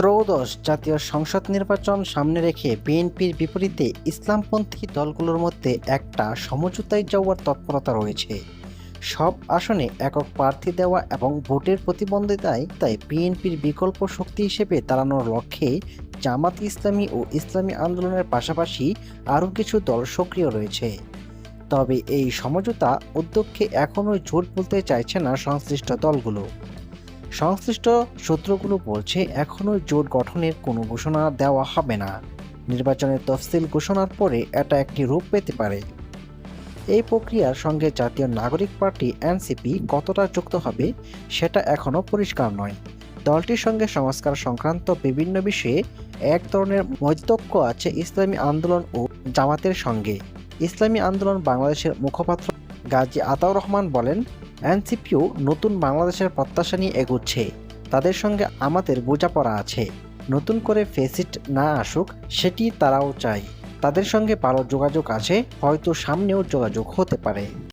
ত্রয়োদশ জাতীয় সংসদ নির্বাচন সামনে রেখে বিএনপির বিপরীতে ইসলামপন্থী দলগুলোর মধ্যে একটা সমঝোতায় যাওয়ার তৎপরতা রয়েছে। সব আসনে একক প্রার্থী দেওয়া এবং ভোটের প্রতিবন্ধিতায় তাই বিএনপির বিকল্প শক্তি হিসেবে দাঁড়ানোর লক্ষ্যে জামাত ইসলামী ও ইসলামী আন্দোলনের পাশাপাশি আরও কিছু দল সক্রিয় রয়েছে। তবে এই সমঝোতা উদ্যোগকে এখনও জোট বলতে চাইছে না সংশ্লিষ্ট দলগুলো। সংশ্লিষ্ট সূত্রগুলো বলছে, এখনও জোট গঠনের কোনো ঘোষণা দেওয়া হবে না। নির্বাচনের তফসিল ঘোষণার পরে এটা একটি রূপ পেতে পারে। এই প্রক্রিয়ার সঙ্গে জাতীয় নাগরিক পার্টি, এনসিপি, কতটা যুক্ত হবে, সেটা এখনও পরিষ্কার নয়। দলটির সঙ্গে সংস্কার সংক্রান্ত বিভিন্ন বিষয়ে এক ধরনের মৈতক্য আছে ইসলামী আন্দোলন ও জামাতের সঙ্গে। ইসলামী আন্দোলন বাংলাদেশের মুখপাত্র গাজী আতাউর রহমান বলেন, এনসিপিও নতুন বাংলাদেশের প্রত্যাশা নিয়ে এগোচ্ছে। তাদের সঙ্গে আমাদের বোঝাপড়া আছে। নতুন করে ফেসিট না আসুক, সেটি তারাও চায়। তাদের সঙ্গে পারো যোগাযোগ আছে, হয়তো সামনেও যোগাযোগ হতে পারে।